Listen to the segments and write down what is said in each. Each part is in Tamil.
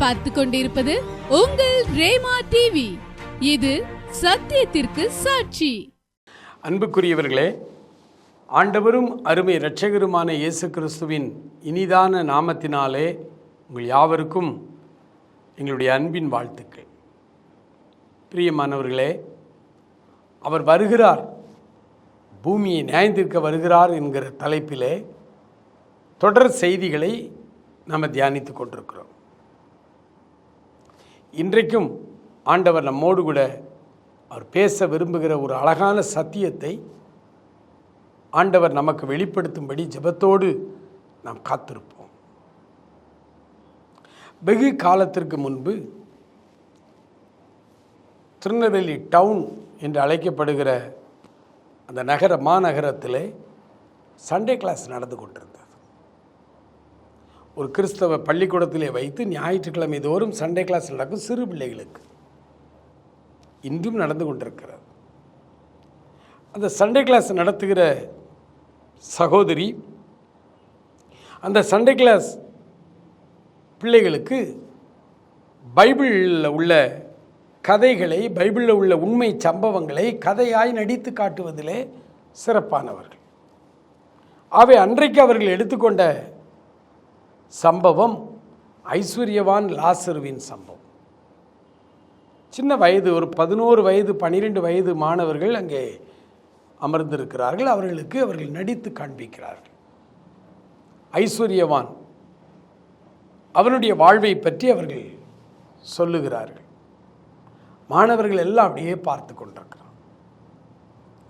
பார்த்து கொண்டிருப்பது உங்கள் ரேமா டிவி இது சத்தியத்திற்கு சாட்சி. அன்புக்குரியவர்களே ஆண்டவரும் அருமை இரட்சகருமான இயேசு கிறிஸ்துவின் இனிதான நாமத்தினாலே உங்கள் யாவருக்கும் எங்களுடைய அன்பின் வாழ்த்துக்கள். பிரியமானவர்களே அவர் வருகிறார். பூமியை நியாயந்திருக்க வருகிறார் என்கிற தலைப்பிலே தொடர் செய்திகளை நாம் தியானித்து கொண்டிருக்கிறோம். இன்றைக்கும் ஆண்டவர் நம்மோடு கூட அவர் பேச விரும்புகிற ஒரு அழகான சத்தியத்தை ஆண்டவர் நமக்கு வெளிப்படுத்தும்படி ஜெபத்தோடு நாம் காத்திருப்போம். வெகு காலத்திற்கு முன்பு திருநெல்வேலி டவுன் என்று அழைக்கப்படுகிற அந்த நகர மாநகரத்தில் சண்டே கிளாஸ் நடந்து கொண்டிருந்தது. ஒரு கிறிஸ்தவ பள்ளிக்கூடத்திலே வைத்து ஞாயிற்றுக்கிழமை தோறும் சண்டே கிளாஸ் நடக்கும் சிறு பிள்ளைகளுக்கு இன்றும் நடந்து கொண்டிருக்கிறது. அந்த சண்டே கிளாஸ் நடத்துகிற சகோதரி அந்த சண்டே கிளாஸ் பிள்ளைகளுக்கு பைபிளில் உள்ள கதைகளை பைபிளில் உள்ள உண்மை சம்பவங்களை கதையாய் நடித்து காட்டுவதிலே சிறப்பானவர்கள். அவை அன்றைக்கு அவர்கள் எடுத்துக்கொண்ட சம்பவம் ஐஸ்வர்யவான் லாசருவின் சம்பவம். சின்ன வயது ஒரு பதினோரு வயது பன்னிரெண்டு வயது மாணவர்கள் அங்கே அமர்ந்திருக்கிறார்கள். அவர்களுக்கு அவர்கள் நடித்து காண்பிக்கிறார்கள். ஐஸ்வர்யவான் அவனுடைய வாழ்வை பற்றி அவர்கள் சொல்லுகிறார்கள். மாணவர்கள் எல்லாம் அப்படியே பார்த்து கொண்டிருக்கிறான்.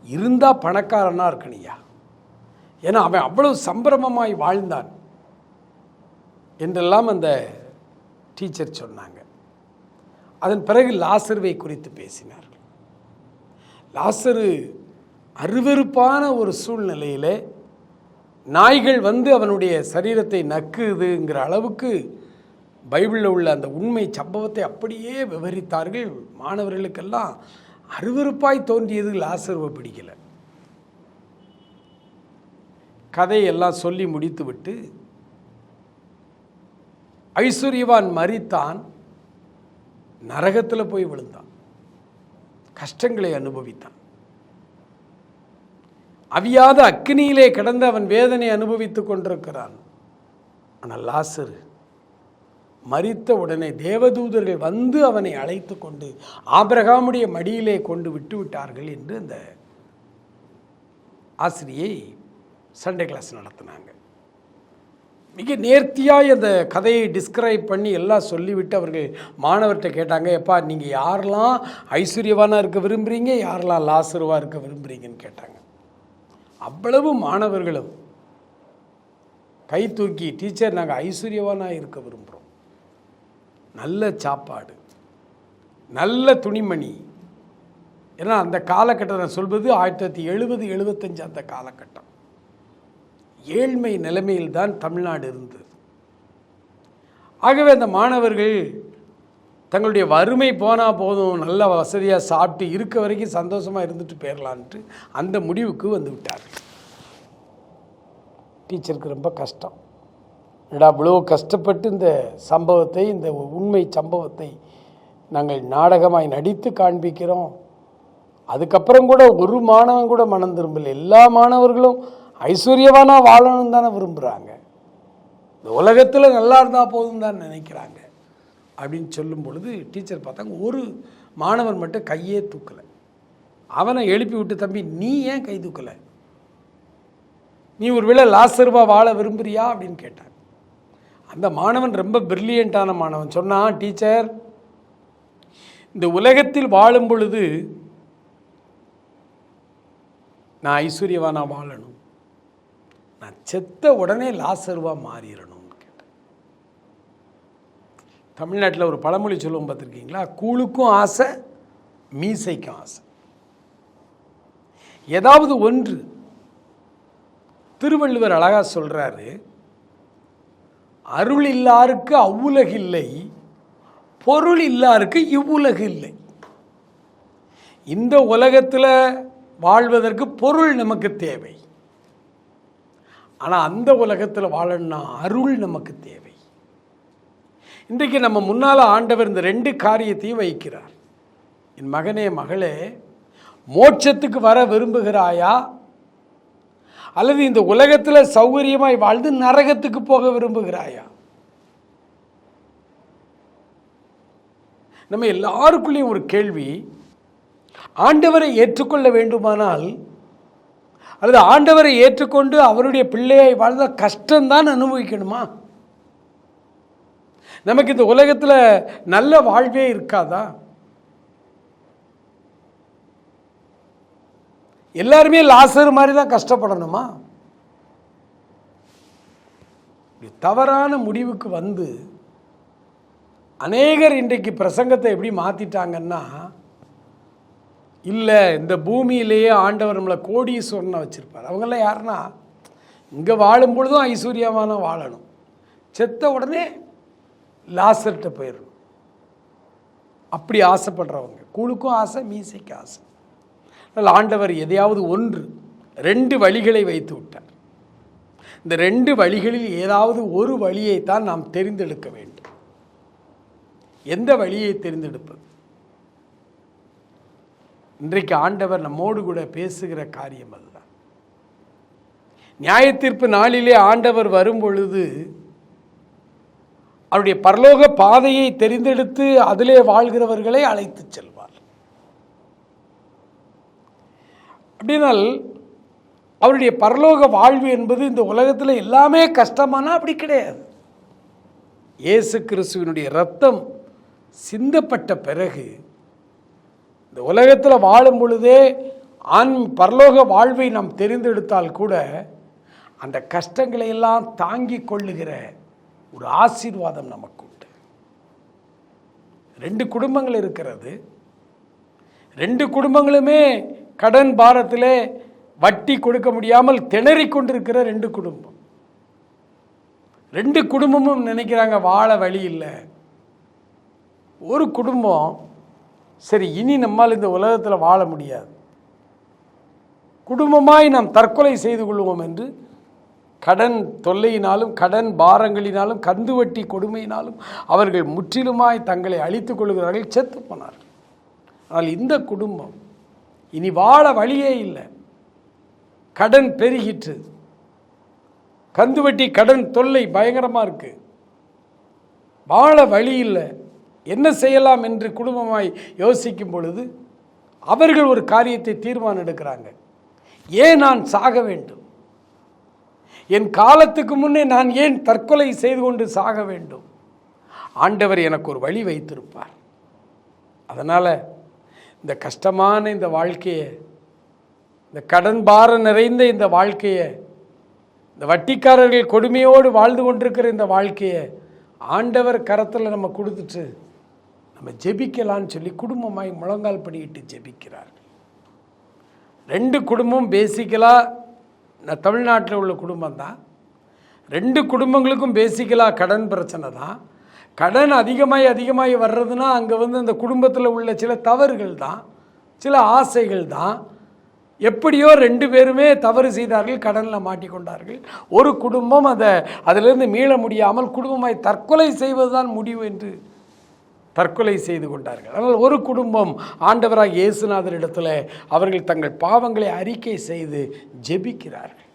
இருந்தால் பணக்காரனாக இருக்கணியா? ஏன்னா அவன் அவ்வளவு சம்பிரமமாய் வாழ்ந்தான். என்றெல்லாம் அந்த டீச்சர் சொன்னாங்க. அதன் பிறகு லாசருவை குறித்து பேசினார்கள். லாசரு அருவருப்பான ஒரு சூழ்நிலையில் நாய்கள் வந்து அவனுடைய சரீரத்தை நக்குதுங்கிற அளவுக்கு பைபிளில் உள்ள அந்த உண்மை சம்பவத்தை அப்படியே விவரித்தார்கள். மாணவர்களுக்கெல்லாம் அருவருப்பாய் தோன்றியது லாசருவை பிடிக்கலை. கதையெல்லாம் சொல்லி முடித்துவிட்டு ஐஸ்வர்யவான் மறித்தான் நரகத்தில் போய் விழுந்தான். கஷ்டங்களை அனுபவித்தான். அவியாத அக்னியிலே கிடந்து அவன் வேதனை அனுபவித்துக் கொண்டிருக்கிறான். ஆனால் லாசரு மறித்த உடனே தேவதூதர்கள் வந்து அவனை அழைத்து கொண்டு ஆபிரகாமுடைய மடியிலே கொண்டு விட்டு விட்டார்கள் என்று அந்த ஆசிரியை சண்டே கிளாஸ் நடத்தினாங்க. மிக நேர்த்தியாக அந்த கதையை டிஸ்கிரைப் பண்ணி எல்லாம் சொல்லிவிட்டு அவர்கள் மாணவர்கிட்ட கேட்டாங்க எப்பா நீங்கள் யாரெல்லாம் ஐஸ்வர்யவானாக இருக்க விரும்புகிறீங்க யாரெல்லாம் லாசருவாக இருக்க விரும்புகிறீங்கன்னு கேட்டாங்க. அவ்வளவு மாணவர்களும். கை தூக்கி டீச்சர் நாங்கள் ஐஸ்வர்யவானாக இருக்க விரும்புகிறோம் நல்ல சாப்பாடு நல்ல துணிமணி. ஏன்னா அந்த காலகட்டத்தை நான் சொல்வது ஆயிரத்தி தொள்ளாயிரத்தி எழுபது எழுபத்தஞ்சு அந்த காலகட்டம். ஏழ்மை நிலைமையில்தான் தமிழ்நாடு இருந்தது. ஆகவே அந்த மாணவர்கள் தங்களுடைய வறுமை போனால் போதும் நல்ல வசதியாக சாப்பிட்டு இருக்க வரைக்கும் சந்தோஷமாக இருந்துட்டு போயிடலான்ட்டு அந்த முடிவுக்கு வந்து விட்டார்கள். டீச்சருக்கு ரொம்ப கஷ்டம். என்னடா அவ்வளோ கஷ்டப்பட்டு இந்த சம்பவத்தை இந்த உண்மை சம்பவத்தை நாங்கள் நாடகமாய் நடித்து காண்பிக்கிறோம். அதுக்கப்புறம் கூட ஒரு மாணவன் கூட மனம் திரும்பலை. எல்லா மாணவர்களும் ஐஸ்வர்யவானா வாழணும்னு தானே விரும்புகிறாங்க இந்த உலகத்தில் நல்லா இருந்தால் போதும் தான் நினைக்கிறாங்க. அப்படின்னு சொல்லும் பொழுது டீச்சர் பார்த்தாங்க ஒரு மாணவன் மட்டும் கையே தூக்கலை. அவனை எழுப்பி விட்டு தம்பி நீ ஏன் கை தூக்கலை? நீ ஒரு வேளை லாசருவா வாழ விரும்புறியா? அப்படின்னு கேட்டான் அந்த மாணவன் ரொம்ப பிரில்லியண்ட்டான மாணவன். சொன்னான் டீச்சர் இந்த உலகத்தில் வாழும் பொழுது நான் ஐஸ்வர்யவானா வாழணும். நான் செத்த உடனே லாசருவாக மாறிடணும்னு கேட்டேன் தமிழ்நாட்டில் ஒரு பழமொழி சொல்லுவோம் பார்த்துருக்கீங்களா? கூழுக்கும் ஆசை மீசைக்கும் ஆசை. ஏதாவது ஒன்று திருவள்ளுவர் அழகாக சொல்கிறாரு அருள் இல்லாருக்கு அவ்வுலகில்லை பொருள் இல்லாருக்கு இவ்வுலகு இல்லை. இந்த உலகத்தில் வாழ்வதற்கு பொருள் நமக்கு தேவை. ஆனால் அந்த உலகத்தில் வாழணும்னா அருள் நமக்கு தேவை. இன்றைக்கு நம்ம முன்னால் ஆண்டவர் இந்த ரெண்டு காரியத்தையும் வைக்கிறார். என் மகனே மகளே மோட்சத்துக்கு வர விரும்புகிறாயா? அல்லது இந்த உலகத்தில் சௌகரியமாய் வாழ்ந்து நரகத்துக்கு போக விரும்புகிறாயா? நம்ம எல்லாருக்குள்ளேயும் ஒரு கேள்வி. ஆண்டவரை ஏற்றுக்கொள்ள வேண்டுமானால் அல்லது ஆண்டவரை ஏற்றுக்கொண்டு அவருடைய பிள்ளையை வாழ்ந்த கஷ்டம்தான் அனுபவிக்கணுமா? நமக்கு இந்த உலகத்தில் நல்ல வாழ்வே இருக்காதா? எல்லாருமே லாசர் மாதிரி தான் கஷ்டப்படணுமா தவறான முடிவுக்கு வந்து அநேகர் இன்றைக்கு பிரசங்கத்தை எப்படி மாற்றிட்டாங்கன்னா இல்லை இந்த பூமியிலேயே ஆண்டவர் நம்மளை கோடீஸ்வரனை வச்சுருப்பார். அவங்கெல்லாம் யாருன்னா இங்கே வாழும் பொழுதும் ஐஸ்வர்யமான வாழணும். செத்த உடனே லாசர்கிட்ட போயிடணும். அப்படி ஆசைப்படுறவங்க. கூழுக்கும் ஆசை மீசைக்கு ஆசை. அதனால் ஆண்டவர் எதையாவது ஒன்று ரெண்டு வழிகளை வைத்து விட்டார். இந்த ரெண்டு வழிகளில் ஏதாவது ஒரு வழியைத்தான் நாம் தெரிந்தெடுக்க வேண்டும். எந்த வழியை தெரிந்தெடுப்பது? இன்றைக்கு ஆண்டவர் நம்மோடு கூட பேசுகிற காரியம் அல்ல. நியாயத்தீர்ப்பு நாளிலே ஆண்டவர் வரும் பொழுது அவருடைய பரலோக பாதையை தெரிந்தெடுத்து அதிலே வாழ்கிறவர்களை அழைத்து செல்வார். அப்படினால் அவருடைய பரலோக வாழ்வு என்பது இந்த உலகத்தில் எல்லாமே கஷ்டமானா அப்படி கிடையாது. இயேசு கிறிஸ்துவனுடைய ரத்தம் சிந்தப்பட்ட பிறகு இந்த உலகத்தில் வாழும் பொழுதே ஆண் பரலோக வாழ்வை நாம் தெரிந்தெடுத்தால் கூட அந்த கஷ்டங்களை எல்லாம் தாங்கி கொள்ளுகிற ஒரு ஆசீர்வாதம் நமக்கு உண்டு. ரெண்டு குடும்பங்கள் இருக்கிறது. ரெண்டு குடும்பங்களுமே கடன் பாரத்தில் வட்டி கொடுக்க முடியாமல் திணறிக் கொண்டிருக்கிற ரெண்டு குடும்பம். ரெண்டு குடும்பமும் நினைக்கிறாங்க வாழ வழி இல்லை. ஒரு குடும்பம் சரி இனி நம்மால் இந்த உலகத்தில் வாழ முடியாது. குடும்பமாய் நாம் தற்கொலை செய்து கொள்வோம் என்று கடன் தொல்லையினாலும் கடன் பாரங்களினாலும் கந்து வட்டி கொடுமையினாலும் அவர்கள் முற்றிலுமாய் தங்களை அழித்துக் கொள்கிறார்கள் செத்து போனார்கள். ஆனால் இந்த குடும்பம் இனி வாழ வழியே இல்லை. கடன் பெருகிற்று. கந்து வட்டி கடன் தொல்லை பயங்கரமாக இருக்குது வாழ வழி இல்லை. என்ன செய்யலாம் என்று குடும்பமாய் யோசிக்கும் பொழுது அவர்கள் ஒரு காரியத்தை தீர்மானம் எடுக்கிறாங்க ஏன் நான் சாக வேண்டும்? என் காலத்துக்கு முன்னே நான் ஏன் தற்கொலை செய்து கொண்டு சாக வேண்டும்? ஆண்டவர் எனக்கு ஒரு வழி வைத்திருப்பார். அதனால் இந்த கஷ்டமான இந்த வாழ்க்கையை இந்த கடன் பாரம் நிறைந்த இந்த வாழ்க்கையை இந்த வட்டிக்காரர்கள் கொடுமையோடு வாழ்ந்து கொண்டிருக்கிற இந்த வாழ்க்கையை ஆண்டவர் கரத்தில் நம்ம கொடுத்துட்டு நம்ம ஜெபிக்கலான்னு சொல்லி குடும்பமாய் முழங்கால் படியிட்டு ஜெபிக்கிறார். ரெண்டு குடும்பம் பேசிக்கலாக தமிழ்நாட்டில் உள்ள குடும்பம் தான் ரெண்டு குடும்பங்களுக்கும் பேசிக்கலாக கடன் பிரச்சனை தான் கடன் அதிகமாகி அதிகமாகி வர்றதுனா அங்கே வந்து அந்த குடும்பத்தில் உள்ள சில தவறுகள் தான் சில ஆசைகள் தான் எப்படியோ ரெண்டு பேருமே தவறு செய்தார்கள் கடனில் மாட்டிக்கொண்டார்கள் ஒரு குடும்பம் அதை அதிலிருந்து மீள முடியாமல் குடும்பமாய் தற்கொலை செய்வது தான் முடிவு என்று தற்கொலை செய்து கொண்டார்கள். ஆனால் ஒரு குடும்பம் ஆண்டவராக இயேசுநாதரிடத்தில் அவர்கள் தங்கள் பாவங்களை அறிக்கை செய்து ஜெபிக்கிறார்கள்.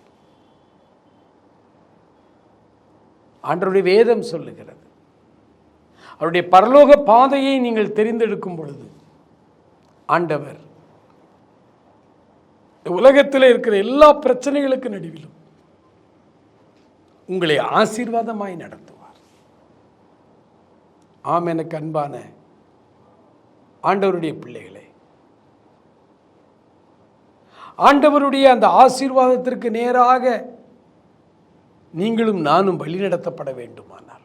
ஆண்டவருடைய வேதம் சொல்லுகிறது. அவருடைய பரலோக பாதையை நீங்கள் தெரிந்தெடுக்கும் பொழுது ஆண்டவர் உலகத்தில் இருக்கிற எல்லா பிரச்சனைகளுக்கு நடுவிலும் உங்களை ஆசீர்வாதமாய் நடத்தும் ஆம் எனக்கு அன்பான ஆண்டவருடைய பிள்ளைகளே. ஆண்டவருடைய அந்த ஆசீர்வாதத்திற்கு நேராக நீங்களும் நானும் வழிநடத்தப்பட வேண்டுமானால்.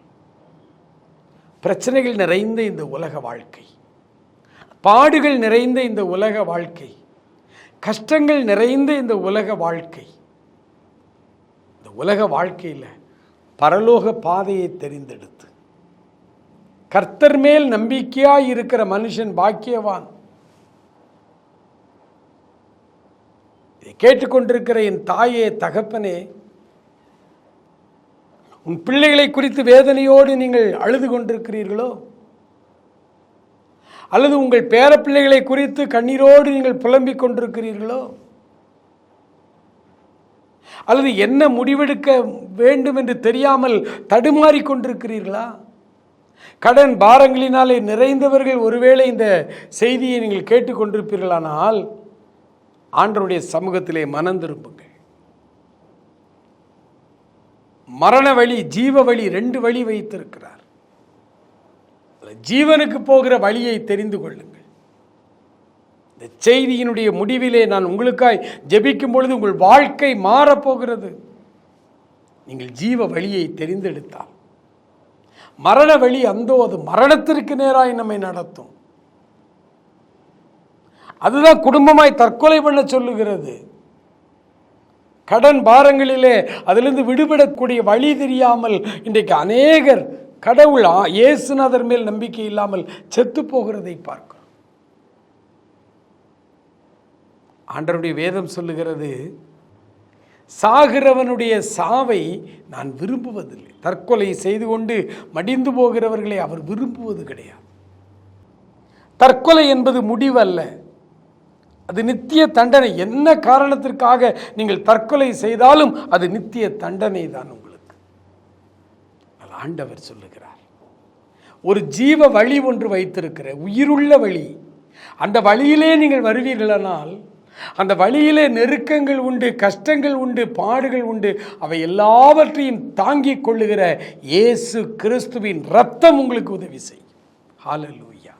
பிரச்சனைகள் நிறைந்த இந்த உலக வாழ்க்கை பாடுகள் நிறைந்த இந்த உலக வாழ்க்கை கஷ்டங்கள் நிறைந்த இந்த உலக வாழ்க்கை இந்த உலக வாழ்க்கையில் பரலோக பாதையை தெரிந்தெடுத்து கர்த்தர் மேல் நம்பிக்கையாய் இருக்கிற மனுஷன் பாக்கியவான். இதை கேட்டுக்கொண்டிருக்கிற என் தாயே தகப்பனே உன் பிள்ளைகளை குறித்து வேதனையோடு நீங்கள் அழுது கொண்டிருக்கிறீர்களோ? அல்லது உங்கள் பேரப்பிள்ளைகளை குறித்து கண்ணீரோடு நீங்கள் புலம்பிக் கொண்டிருக்கிறீர்களோ? அல்லது என்ன முடிவெடுக்க வேண்டும் என்று தெரியாமல் தடுமாறிக் கொண்டிருக்கிறீர்களா? கடன் பாரங்களினாலே நிறைந்தவர்கள் ஒருவேளை இந்த செய்தியை நீங்கள் கேட்டுக்கொண்டிருப்பீர்களானால் ஆண்டருடைய சமூகத்திலே மனம் திரும்புங்கள் மரண வழி ஜீவ வழி ரெண்டு வழி வைத்திருக்கிறார். ஜீவனுக்கு போகிற வழியை தெரிந்து கொள்ளுங்கள். இந்த செய்தியினுடைய முடிவிலே நான் உங்களுக்காய் ஜெபிக்கும் பொழுது உங்கள் வாழ்க்கை மாறப்போகிறது. நீங்கள் ஜீவ வழியை தெரிந்தெடுத்தால் மரண வழி அந்தோ அது மரணத்திற்கு நேராய் நம்மை நடத்தும். அதுதான் குடும்பமாய் தற்கொலை பண்ண சொல்லுகிறது. கடன் பாரங்களிலே அதிலிருந்து விடுபடக்கூடிய வழி தெரியாமல் இன்றைக்கு அநேகர் கடவுள் இயேசுநாதர் மேல் நம்பிக்கை இல்லாமல் செத்து போகிறதை பார்க்கிறோம். ஆண்டருடைய வேதம் சொல்லுகிறது சாகிறவனுடைய சாவை நான் விரும்புவதில்லை. தற்கொலை செய்து கொண்டு மடிந்து போகிறவர்களை அவர் விரும்புவது கிடையாது. தற்கொலை என்பது முடிவல்ல. அது நித்திய தண்டனை. என்ன காரணத்திற்காக நீங்கள் தற்கொலை செய்தாலும் அது நித்திய தண்டனை தான் உங்களுக்கு. ஆண்டவர் சொல்லுகிறார் ஒரு ஜீவ வழி ஒன்று வைத்திருக்கிற உயிருள்ள வழி. அந்த வழியிலே நீங்கள் வருவீர்களானால் அந்த வழியிலே நெருக்கங்கள் உண்டு கஷ்டங்கள் உண்டு பாடுகள் உண்டு. அவை எல்லாவற்றையும் தாங்கிக் கொள்ளுகிற இயேசு கிறிஸ்துவின் ரத்தம் உங்களுக்கு உதவி செய்யும். ஹalleluya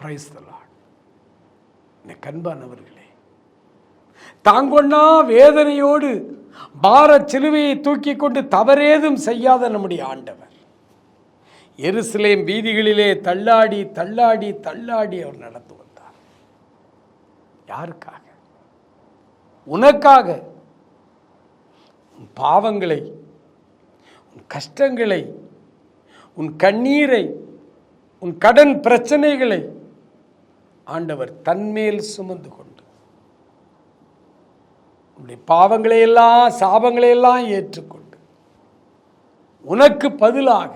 பிரைஸ் த கண்பானவர்களே தாங்கொண்ணா வேதனையோடு பார சிலுவையை தூக்கி கொண்டு தவறேதும் செய்யாத நம்முடைய ஆண்டவர். எருசலேம் வீதிகளிலே தள்ளாடி தள்ளாடி தள்ளாடி அவர் நடத்தும் யாருக்காக? உனக்காக. உன் பாவங்களை உன் கஷ்டங்களை உன் கண்ணீரை உன் கடன் பிரச்சனைகளை ஆண்டவர் தன்மேல் சுமந்து கொண்டு உன்னுடைய பாவங்களை எல்லாம் சாபங்களை எல்லாம் ஏற்றுக்கொண்டு உனக்கு பதிலாக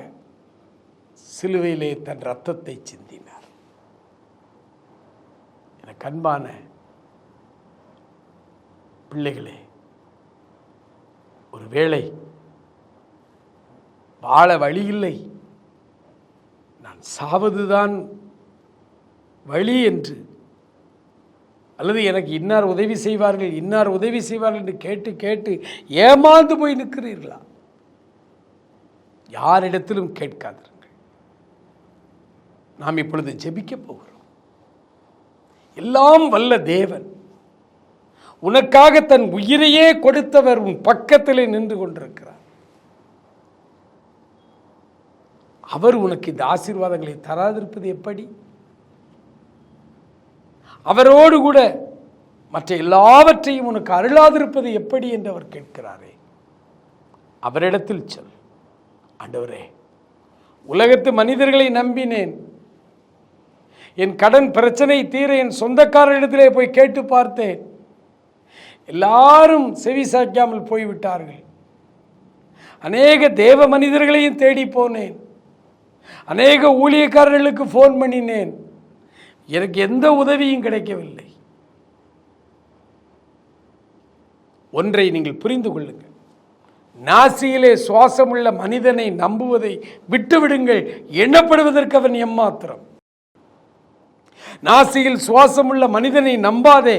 சிலுவையிலே தன் ரத்தத்தை சிந்தினார். எனக்கு அன்பான பிள்ளைகளே ஒருவேளை வாழ வழி இல்லை நான் சாவதுதான் வழி என்று அல்லது எனக்கு இன்னார் உதவி செய்வார்கள் இன்னார் உதவி செய்வார்கள் என்று கேட்டு கேட்டு ஏமாந்து போய் நிற்கிறீர்களா? யாரிடத்திலும் கேட்காதிருங்கள். நாம் இப்பொழுது ஜெபிக்க போகிறோம். எல்லாம் வல்ல தேவன். உனக்காக தன் உயிரையே கொடுத்தவர் உன் பக்கத்திலே நின்று கொண்டிருக்கிறார். அவர் உனக்கு இந்த ஆசீர்வாதங்களை தராதிருப்பது எப்படி? அவரோடு கூட மற்ற எல்லாவற்றையும் உனக்கு அருளாதிருப்பது எப்படி என்று அவர் கேட்கிறாரே. அவரிடத்தில் சொல் ஆண்டவரே உலகத்து மனிதர்களை நம்பினேன். என் கடன் பிரச்சனை தீர என் சொந்தக்காரரிடத்திலே போய் கேட்டு பார்த்தேன். எல்லாரும் செவி சாய்க்காமல் போய்விட்டார்கள். அநேக தேவ மனிதர்களையும் தேடி போனேன். அநேக ஊழியக்காரர்களுக்கு ஃபோன் பண்ணினேன். எனக்கு எந்த உதவியும் கிடைக்கவில்லை. ஒன்றை நீங்கள் புரிந்து கொள்ளுங்கள். நாசியிலே சுவாசமுள்ள மனிதனை நம்புவதை விட்டுவிடுங்கள். எண்ணப்படுவதற்கு அவன் எம்மாத்திரம். நாசியில் சுவாசமுள்ள மனிதனை நம்பாதே.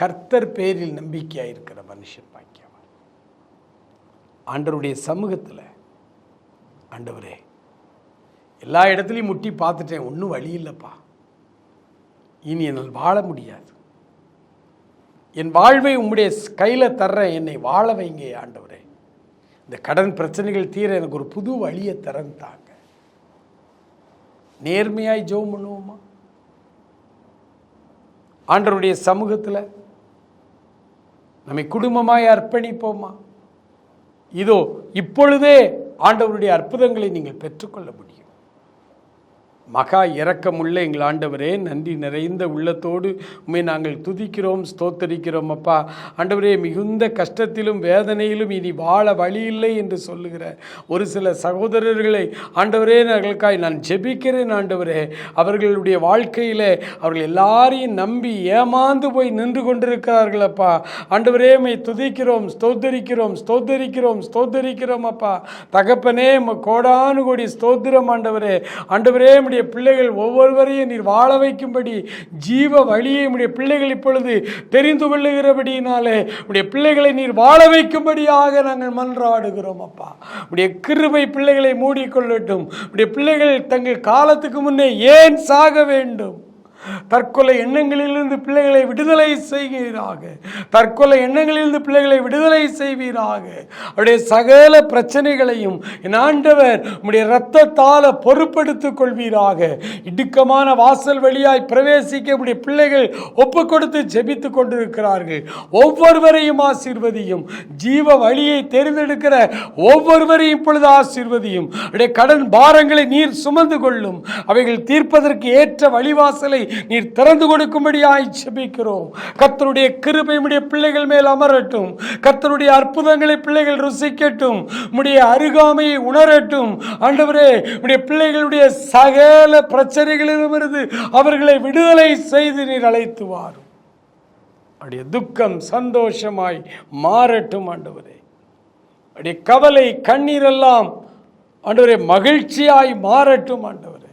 கர்த்தர் பேரில் நம்பிக்கையாக இருக்கிற மனுஷன் பாக்கியவன். ஆண்டவருடைய சமூகத்தில் ஆண்டவரே எல்லா இடத்துலையும் முட்டி பார்த்துட்டேன் ஒன்றும் வழி இல்லைப்பா. இனி என்னால் வாழ முடியாது. என் வாழ்வை உம்முடைய கையில் தர்றேன் என்னை வாழ வைங்க ஆண்டவரே. இந்த கடன் பிரச்சனைகள் தீர எனக்கு ஒரு புது வழியை திறந்தாங்க நேர்மையாய் ஜோம் பண்ணுவோமா? ஆண்டவருடைய சமூகத்தில் நம்மை குடும்பமாய் அர்ப்பணிப்போமா? இதோ இப்பொழுதே ஆண்டவருடைய அற்புதங்களை நீங்கள் பெற்றுக்கொள்ள முடியும். மகா இரக்கமுள்ள எங்கள் ஆண்டவரே நன்றி நிறைந்த உள்ளத்தோடு உண்மை நாங்கள் துதிக்கிறோம் ஸ்தோத்தரிக்கிறோம் அப்பா. ஆண்டவரே மிகுந்த கஷ்டத்திலும் வேதனையிலும் இனி வாழ வழி இல்லை என்று சொல்லுகிற ஒரு சில சகோதரர்களை ஆண்டவரே அவர்களுக்காய் நான் ஜெபிக்கிறேன் ஆண்டவரே. அவர்களுடைய வாழ்க்கையில் அவர்கள் எல்லாரையும் நம்பி ஏமாந்து போய் நின்று கொண்டிருக்கிறார்கள் அப்பா. ஆண்டவரே மை துதிக்கிறோம் ஸ்தோத்தரிக்கிறோம் ஸ்தோத்தரிக்கிறோம் ஸ்தோத்தரிக்கிறோம் அப்பா. தகப்பனே கோடானு கோடி ஸ்தோத்திரம் ஆண்டவரே. ஆண்டவரே உம்முடைய பிள்ளைகள் ஒவ்வொருவரையும் நீர் வாழ வைக்கும்படி ஜீவ வழியை உடைய பிள்ளைகள் இப்பொழுது தெரிந்து கொள்ளுகிறபடியினாலே உடைய பிள்ளைகளை நீர் வாழ வைக்கும்படியாக நாங்கள் மன்றாடுகிறோம் அப்பா. உடைய கிருபை பிள்ளைகளை மூடிக்கொள்ளட்டும். உடைய பிள்ளைகள் தங்கள் காலத்துக்கு முன்னே ஏன் சாக வேண்டும்? தற்கொலை எண்ணங்களிலிருந்து பிள்ளைகளை விடுதலை செய்வீராக. தற்கொலை எண்ணங்களிலிருந்து பிள்ளைகளை விடுதலை செய்வீராக. அவருடைய சகல பிரச்சனைகளையும் என் ஆண்டவர் உடைய இரத்தத்தால பொறுப்படுத்திக் கொள்வீராக. இடுக்கமான வாசல் வழியாய் பிரவேசிக்க உடைய பிள்ளைகள் ஒப்பு கொடுத்து ஜெபித்துக் கொண்டிருக்கிறார்கள். ஒவ்வொருவரையும் ஆசீர்வதியும். ஜீவ வழியை தேர்ந்தெடுக்கிற ஒவ்வொருவரையும் இப்பொழுது ஆசீர்வதியும். அவருடைய கடன் பாரங்களை நீர் சுமந்து கொள்ளும். அவைகள் தீர்ப்பதற்கு ஏற்ற வழிவாசலை நீர் திறந்து கொடுக்கும்படியாய் ஜெபிக்கிறோம். கத்தருடைய கிருபை பிள்ளைகள் மேல் அமரட்டும். கத்தருடைய அற்புதங்களை பிள்ளைகள் ருசிக்கட்டும். உடைய அருகாமையை உணரட்டும். ஆண்டவரே உடைய பிள்ளைகளுடைய சகல பிரச்சனைகளிலிருந்து அவர்களை விடுதலை செய்து நீர் அழைத்து வாரும். துக்கம் சந்தோஷமாய் மாறட்டும் ஆண்டவரே. அவருடைய கவலை கண்ணீரெல்லாம் ஆண்டவரே மகிழ்ச்சியாய் மாறட்டும் ஆண்டவரே.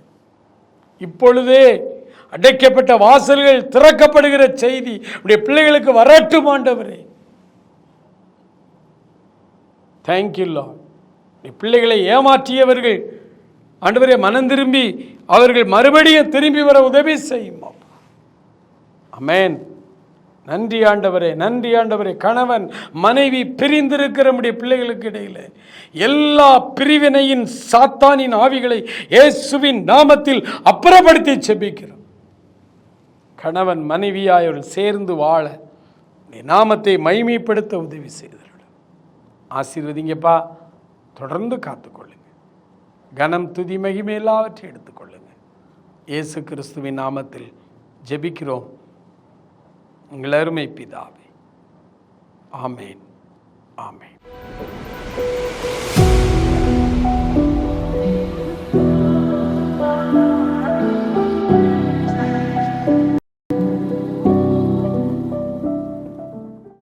இப்பொழுதே அடைக்கப்பட்ட வாசல்கள் திறக்கப்படுகிற செய்தி உடைய பிள்ளைகளுக்கு வரட்டும் ஆண்டவரே. தேங்க்யூ பிள்ளைகளை ஏமாற்றியவர்கள். ஆண்டவரே மனம் திரும்பி அவர்கள் மறுபடியும் திரும்பி வர உதவி செய்யும் அமேன் நன்றி ஆண்டவரே நன்றி ஆண்டவரே. கணவன் மனைவி பிரிந்திருக்கிற நம்முடைய பிள்ளைகளுக்கு இடையில எல்லா பிரிவினையின் சாத்தானின் ஆவிகளை இயேசுவின் நாமத்தில் அப்புறப்படுத்தி செபிக்கிறோம். கணவன் மனைவியாயவர்கள் சேர்ந்து வாழ நாமத்தை மைமைப்படுத்த உதவி செய்தவர்கள் ஆசீர்வதிங்கப்பா. தொடர்ந்து காத்துக்கொள்ளுங்க. கனம் துதி மகிமை எல்லாவற்றையும் எடுத்துக்கொள்ளுங்க. இயேசு கிறிஸ்துவின் நாமத்தில் ஜெபிக்கிறோம். உங்கள் அருமை பிதாவே. ஆமேன். ஆமேன்.